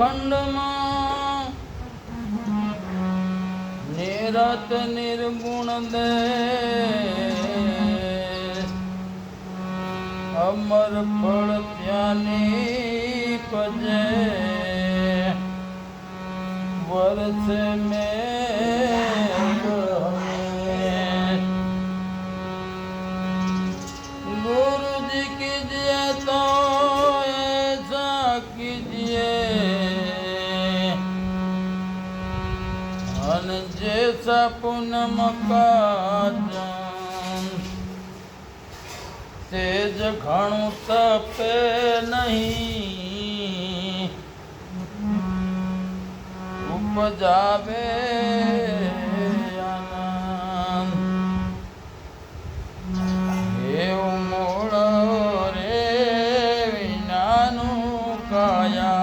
અખંડમાં નિરત નિર્ગુણ દે. અમર ફળ ત્યાંની પજે વર્ષ મેં મકાન. તેજ ઘણું તપે નહીં. ઉપજાવે એવું મૂળ રે વિનાનું કાયા.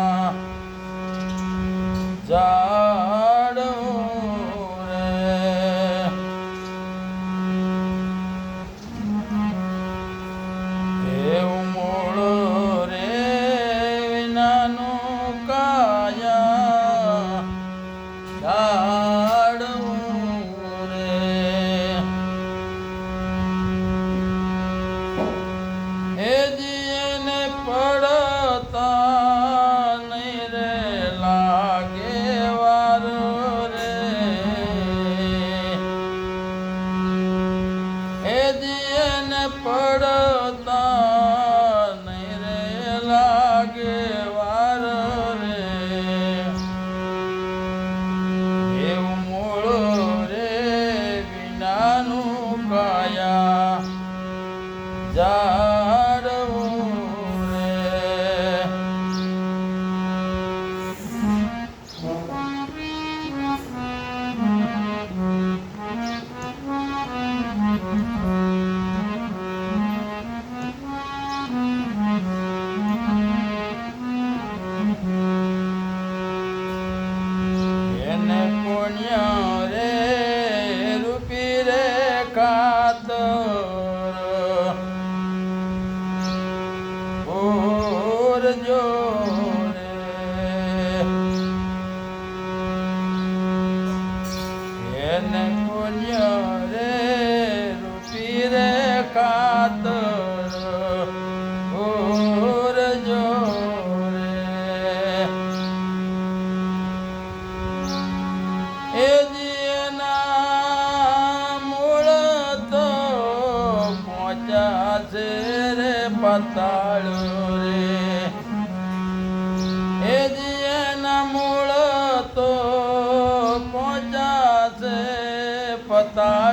yo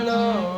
love.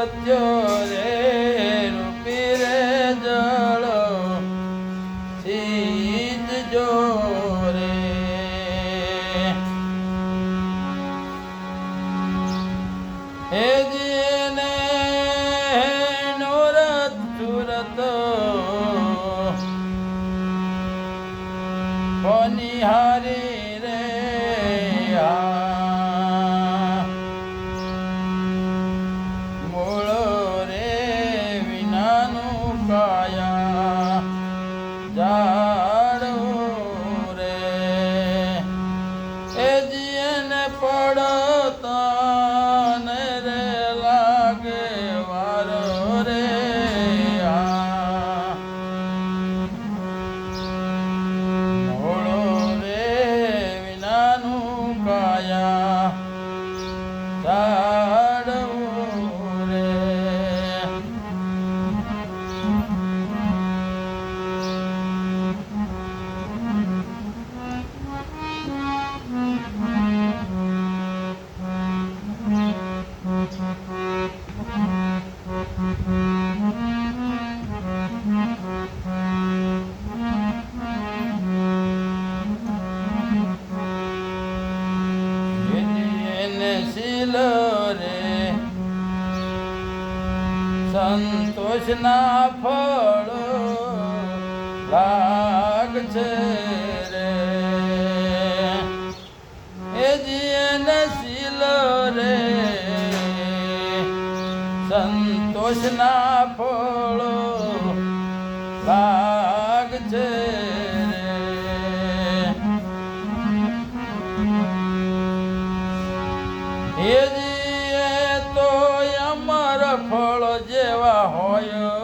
Yeah. વર્ષના ફળ લાગ છે રે. એ જીને શીલ રે. સંતોષના ફળ લાગ છે રે. એ 하여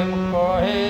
প্রেম কহে